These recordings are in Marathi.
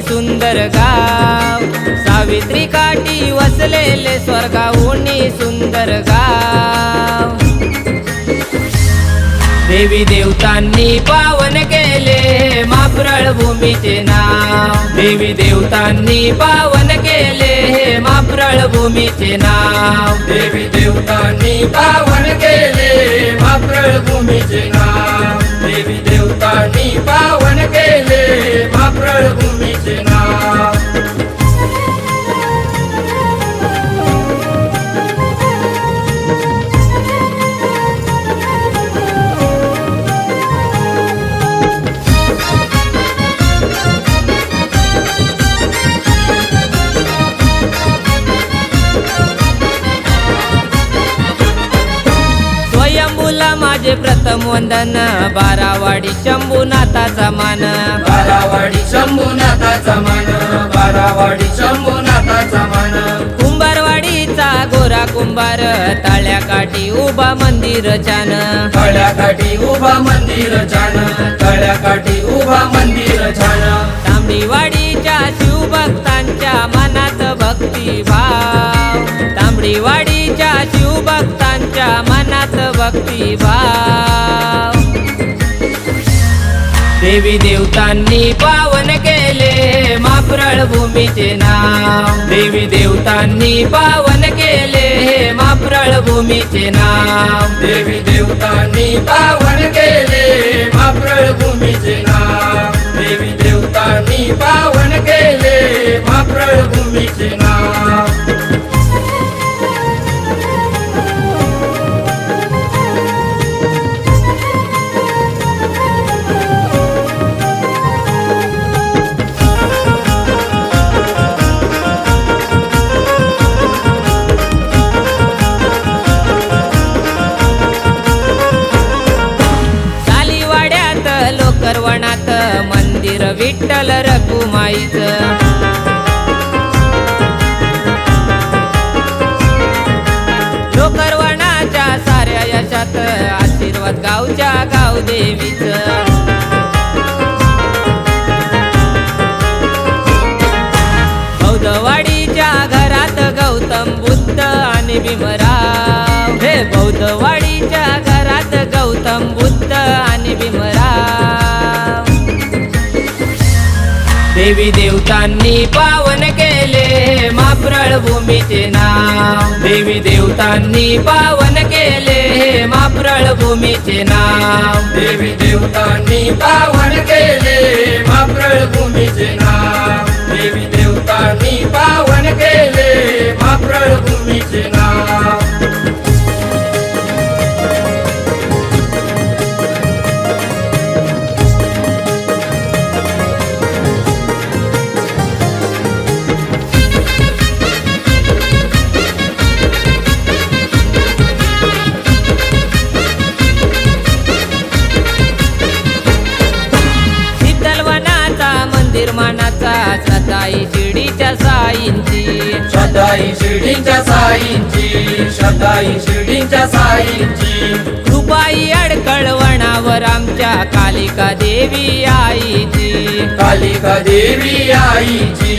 सुंदर गाव. सावित्री काठी वसलेले स्वर्गाहुनी सुंदर गाव. देवी देवतांनी पावन केले माप्रळ भूमीचे नाव. देवी देवतांनी पावन केले माप्रळ भूमीचे नाव. देवी देवतांनी पावन केले माप्रळ भूमीचे नाव. देवी देवतांनी पावन केले माप्रळ भूमी प्रथम वंदन बारावाडी शंभूनाथाचा मान. बारावाडी शंभूनाथाचा मान बारावाडी शंभूनाथाचा मान. कुंभारवाडीचा गोरा कुंभार ताळ्याकाठी उभा मंदिर छान. तळ्याकाठी उभा मंदिर छान तळ्याकाठी उभा मंदिर छान. तांबडीवाडीच्या शिवभक्तांच्या मनात भक्तिभाव तांबडीवाडीच्या शिवभक्तांच्या मनात भक्तिभाव देवी देवतांनी पावन केले माप्रळ भूमीचे नाव. देवी देवतांनी पावन केले माप्रळ भूमीचे नाव. देवी देवतांनी पावन केले माप्रळ भूमीचे नाव. देवी देवतांनी पावन विठ्ठल रकुमाईचं लोकरवणाच्या साऱ्या यशात आशीर्वाद गावच्या गाव देवीचं. बौद्धवाडीच्या घरात गौतम बुद्ध आणि भीमराव. हे बौद्धवाडी देवी देवतांनी पावन केले माप्रळ भूमीचे नाव. देवी देवतांनी पावन केले माप्रळ भूमीचे नाव. देवी देवतांनी पावन केले माप्रळ भूमीचे श्रद्धाई शिर्डीच्या साईंची. कृपाई अडकळवणावर आमच्या कालिका देवी आईची. कालिका देवी आईची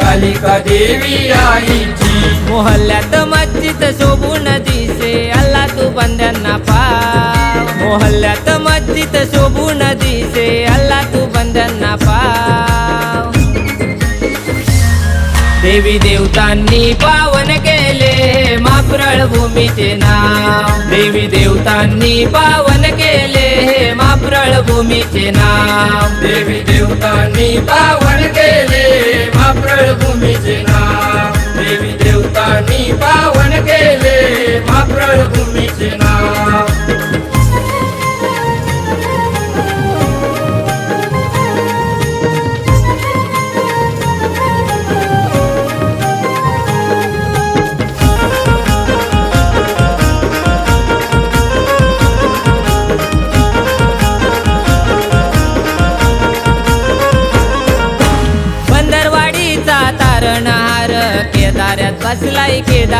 कालिका देवी आईची. मोहल्ल्यात मस्जिद शोभून दिसे अल्ला तू बंद्यांना पाव मोहल्ल्यात मस्जिद शोभून दिसे अल्ला तू बंद्यांना पाव देवी देवतांनी पावन केले. माप्रळ भूमीचे नाव. देवी देवतांनी पावन केले माप्रळ भूमीचे नाव. देवी देवतांनी पावन केले माप्रळ भूमी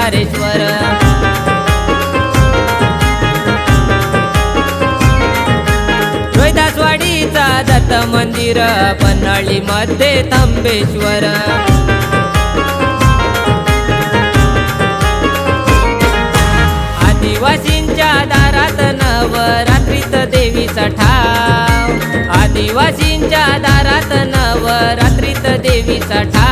ओंकारेश्वर रोहिदासवाडीचा दत्त मंदिर पन्हाळी मध्ये तांबेश्वर. आदिवासींच्या दारात नवरात्रीत देवीचा ठाव. आदिवासींच्या दारात नवरात्रीत देवीचा ठाव.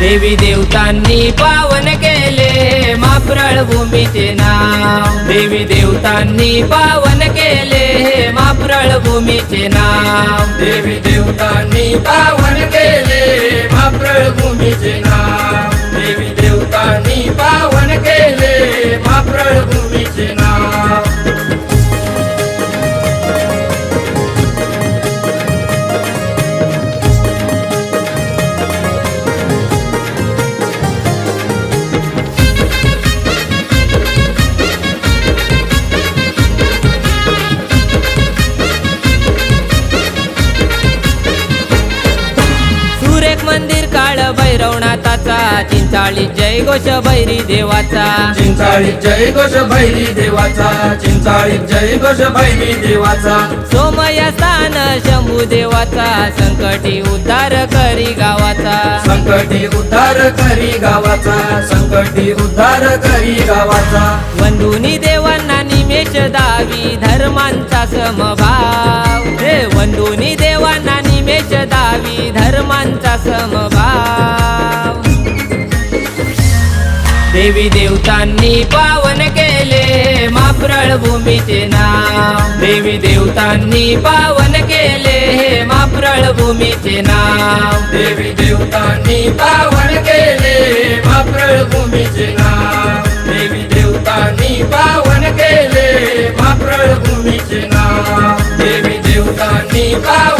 देवी देवतांनी पावन केले माप्रळ भूमीचे नाव. देवी देवतांनी पावन केले माप्रळ भूमीचे नाव. देवी देवतांनी पावन केले चिंचाळी जय घोष भैरी देवाचा. चिंचाळी जय घोष भैरी देवाचा. चिंचाळी जय घोष भैरी देवाचा. सोमया स्थान शंभू देवाचा. संकटी उद्धार करी गावाचा. संकटी उद्धार करी गावाचा. संकटी उद्धार करी गावाचा. वंदुनी देवांना निमेष दावी. धर्मांचा समभाव. हे वंदुनी देवांना निमेष दावी. धर्मांचा समभाव. देवी देवतांनी पावन केले माप्रळ भूमीचे नाव. देवी देवतांनी पावन केले माप्रळ भूमीचे नाव. देवी देवतांनी पावन केले माप्रळ भूमीचे नाव. देवी देवतांनी पावन केले माप्रळ भूमीचे नाव. देवी देवतांनी पावन